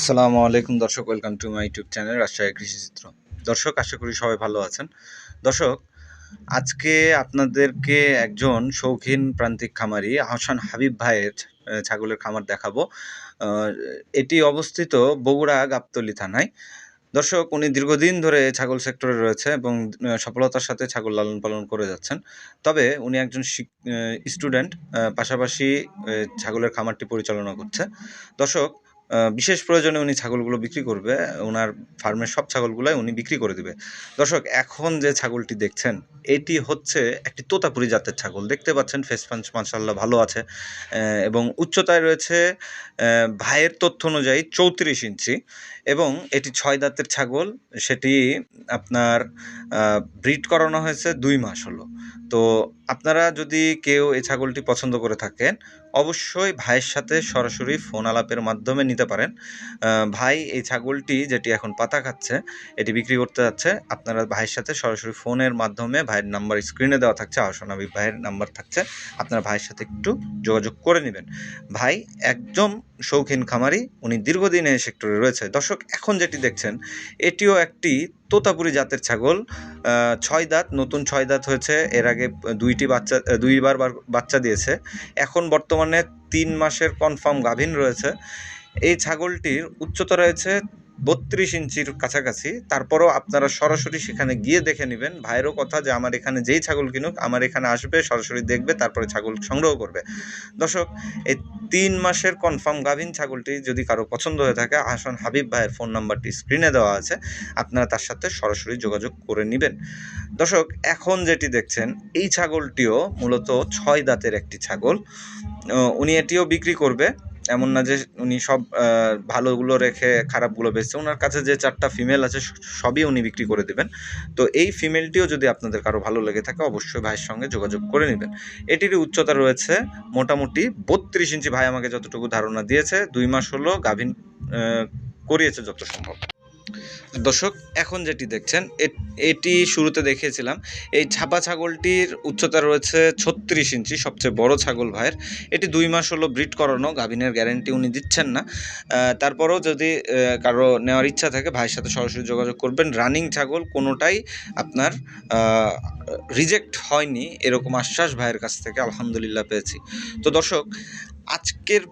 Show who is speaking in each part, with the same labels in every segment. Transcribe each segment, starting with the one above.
Speaker 1: আসসালামু আলাইকুম দর্শক, welcome to my YouTube channel Rajshahi কৃষি চিত্র। দর্শক, আশা করি সবাই ভালো আছেন। দর্শক, আজকে আপনাদেরকে একজন শৌখিন প্রান্তিক খামারি আহসান হাবিব ভাইয়ের ছাগলের খামার দেখাবো। এটি অবস্থিত বগুড়া গাবতলী থানায়। দর্শক, উনি দীর্ঘদিন ধরে ছাগল সেক্টরে রয়েছে এবং সফলতার সাথে ছাগল লালন পালন করে যাচ্ছেন। তবে উনি একজন স্টুডেন্ট পাশাপাশি ছাগলের খামারটি পরিচালনা করছে। দর্শক বিশেষ প্রয়োজনে উনি ছাগলগুলো বিক্রি করবে ওনার ফার্মের সব ছাগলগুলোই উনি বিক্রি করে দিবে। দর্শক, এখন যে ছাগলটি দেখছেন, এটি হচ্ছে একটি তোতাপুরি জাতের ছাগল। দেখতে পাচ্ছেন ফেস পাঞ্চ মাসাল্লাহ ভালো আছে। এবং উচ্চতায় রয়েছে ভাইয়ের তথ্য অনুযায়ী চৌত্রিশ ইঞ্চি। এবং এটি ছয় দাঁতের ছাগল, সেটি আপনার ব্রিড করানো হয়েছে দুই মাস হলো। তো আপনারা যদি কেউ এই ছাগলটি পছন্দ করে থাকেন, অবশ্যই ভাইয়ের সাথে সরাসরি ফোন আলাপের মাধ্যমে নিতে পারেন। ভাই এই ছাগলটি যেটি এখন পাতা খাচ্ছে, এটি বিক্রি করতে যাচ্ছে। আপনারা ভাইয়ের সাথে সরাসরি ফোনের মাধ্যমে ভাইয়ের নাম্বার স্ক্রিনে দেওয়া থাকছে আহসানাবি ভাইয়ের নাম্বার থাকছে। আপনারা ভাইয়ের সাথে একটু যোগাযোগ করে নেবেন। ভাই একদম শৌখিন খামারি, উনি দীর্ঘদিন এই সেক্টরে রয়েছে। দর্শক, এখন যেটি দেখছেন, এটিও একটি তোতাপুরি জাতের ছাগল ছয় দাঁত, নতুন ছয় দাঁত হয়েছে। এর আগে দুইটি বাচ্চা, দুইবার বাচ্চা দিয়েছে। এখন বর্তমানে তিন মাসের কনফার্ম গাভিন রয়েছে। এই ছাগলটির উচ্চতা রয়েছে বত্রিশ ইঞ্চির কাছাকাছি। তারপরও আপনারা সরাসরি সেখানে গিয়ে দেখে নেবেন। ভাইয়েরও কথা যে, আমার এখানে যেই ছাগল কিনুক, আমার এখানে আসবে, সরাসরি দেখবে, তারপরে ছাগল সংগ্রহ করবে। দর্শক, এই তিন মাসের কনফার্ম গাভিন ছাগলটি যদি কারও পছন্দ হয়ে থাকে, আসন হাবিব ভাইয়ের ফোন নাম্বারটি স্ক্রিনে দেওয়া আছে। আপনারা তার সাথে সরাসরি যোগাযোগ করে নেবেন। দর্শক, এখন যেটি দেখছেন, এই ছাগলটিও মূলত ছয় দাঁতের একটি ছাগল। উনি এটিও বিক্রি করবে। এমন না যে উনি সব ভালোগুলো রেখে খারাপগুলো বেচছে। ওনার কাছে যে চারটা ফিমেল আছে, সবই উনি বিক্রি করে দেবেন। তো এই ফিমেলটিও যদি আপনাদের কারও ভালো লেগে থাকে, অবশ্যই ভাইয়ের সঙ্গে যোগাযোগ করে নেবেন। এটির উচ্চতা রয়েছে মোটামুটি বত্রিশ ইঞ্চি। ভাই আমাকে যতটুকু ধারণা দিয়েছে, দুই মাস হলো গাভিন করিয়েছে যত সম্ভব। দর্শক, এখন যেটি দেখছেন, এটি শুরুতে দেখিয়েছিলাম। এই ছাপা ছাগলটির উচ্চতা রয়েছে ছত্রিশ ইঞ্চি, সবচেয়ে বড় ছাগল ভাইয়ের। এটি দুই মাস হলো ব্রিড করানো, গাভিনের গ্যারেন্টি উনি দিচ্ছেন না। তারপরেও যদি কারও নেওয়ার ইচ্ছা থাকে, ভাইয়ের সাথে সরাসরি যোগাযোগ করবেন। রানিং ছাগল কোনোটাই আপনার রিজেক্ট হয়নি, এরকম আশ্বাস ভাইয়ের কাছ থেকে আলহামদুলিল্লাহ পেয়েছি। তো দর্শক, আজকের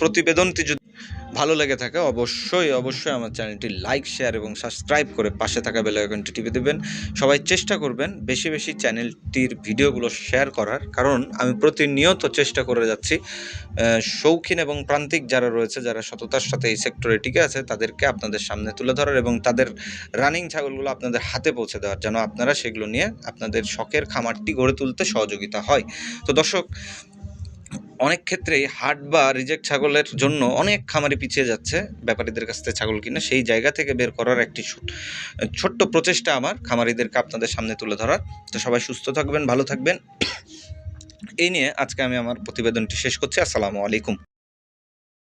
Speaker 1: প্রতিবেদনটি যদি ভালো লেগে থাকে, অবশ্যই অবশ্যই আমার চ্যানেলটি লাইক, শেয়ার এবং সাবস্ক্রাইব করে পাশে থাকা বেল আইকনটি টিপে দেবেন। সবাই চেষ্টা করবেন বেশি বেশি চ্যানেলটির ভিডিওগুলো শেয়ার করার, কারণ আমি প্রতিনিয়ত চেষ্টা করে যাচ্ছি শৌখিন এবং প্রান্তিক যারা রয়েছে, যারা সততার সাথে এই সেক্টরে টিকে আছে, তাদেরকে আপনাদের সামনে তুলে ধরার এবং তাদের রানিং ছাগলগুলো আপনাদের হাতে পৌঁছে দেওয়ার, যেন আপনারা সেগুলো নিয়ে আপনাদের শখের খামারটি গড়ে তুলতে সহযোগিতা হয়। তো দর্শক অনেক ক্ষেত্রেই হাট বা রিজেক্ট ছাগলের জন্য অনেক খামারি পিছিয়ে যাচ্ছে ব্যাপারীদের কাছ থেকে ছাগল কিনে। সেই জায়গা থেকে বের করার একটি ছোট- ছোট্ট প্রচেষ্টা আমার খামারিদেরকে আপনাদের সামনে তুলে ধরার। তো সবাই সুস্থ থাকবেন, ভালো থাকবেন। এই নিয়ে আজকে আমি আমার প্রতিবেদনটি শেষ করছি। আসসালামু আলাইকুম।